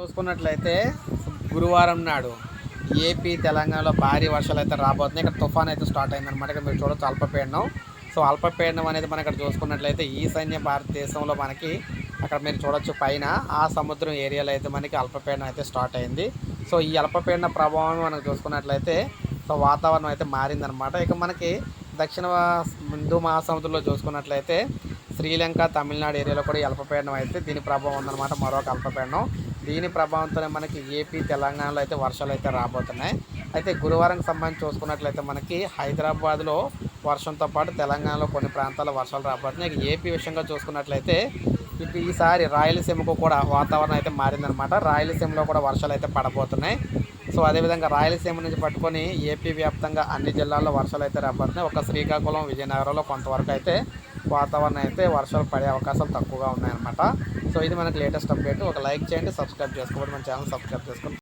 చూసుకున్నట్లయితే గురువారం నాడు ఏపీ తెలంగాణలో భారీ వర్షాలు అయితే రాబోతున్నాయి. ఇక్కడ తుఫాన్ అయితే స్టార్ట్ అయిందనమాట ఇక్కడ మీరు చూడొచ్చు అల్పపీడనం. సో అల్పపీడనం అనేది మనం ఇక్కడ చూసుకున్నట్లయితే ఈశాన్య భారతదేశంలో మనకి అక్కడ మీరు చూడొచ్చు పైన. ఆ సముద్రం ఏరియాలో అయితే మనకి అల్పపీడనం అయితే స్టార్ట్ అయింది. సో ఈ అల్పపీడన ప్రభావం మనం చూసుకున్నట్లయితే సో వాతావరణం అయితే మారిందనమాట ఇక మనకి దక్షిణ హిందూ మహాసముద్రంలో చూసుకున్నట్లయితే శ్రీలంక తమిళనాడు ఏరియాలో కూడా ఈ అల్పపీడనం అయితే దీని ప్రభావం ఉందన్నమాట. మరొక అల్పపీడనం. దీని ప్రభావంతోనే మనకి ఏపీ తెలంగాణలో అయితే వర్షాలు అయితే రాబోతున్నాయి. అయితే గురువారం సంబంధించి చూసుకున్నట్లయితే మనకి హైదరాబాద్లో వర్షంతో పాటు తెలంగాణలో కొన్ని ప్రాంతాల్లో వర్షాలు రాబోతున్నాయి. ఏపీ విషయంగా చూసుకున్నట్లయితే ఇప్పుడు ఈసారి రాయలసీమకు కూడా వాతావరణం అయితే మారిందనమాట రాయలసీమలో కూడా వర్షాలు అయితే పడబోతున్నాయి. సో అదేవిధంగా రాయలసీమ నుంచి పట్టుకొని ఏపీ వ్యాప్తంగా అన్ని జిల్లాల్లో వర్షాలు అయితే రాబోతున్నాయి. ఒక శ్రీకాకుళం విజయనగరంలో కొంతవరకు అయితే వాతావరణం అయితే వర్షాలు పడే అవకాశాలు తక్కువగా ఉన్నాయన్నమాట. సో ఇది మనకి లేటెస్ట్ అప్డేట్. ఒక లైక్ చేయండి సబ్స్క్రైబ్ చేసుకోండి మన ఛానల్ సబ్స్క్రైబ్ చేసుకోండి.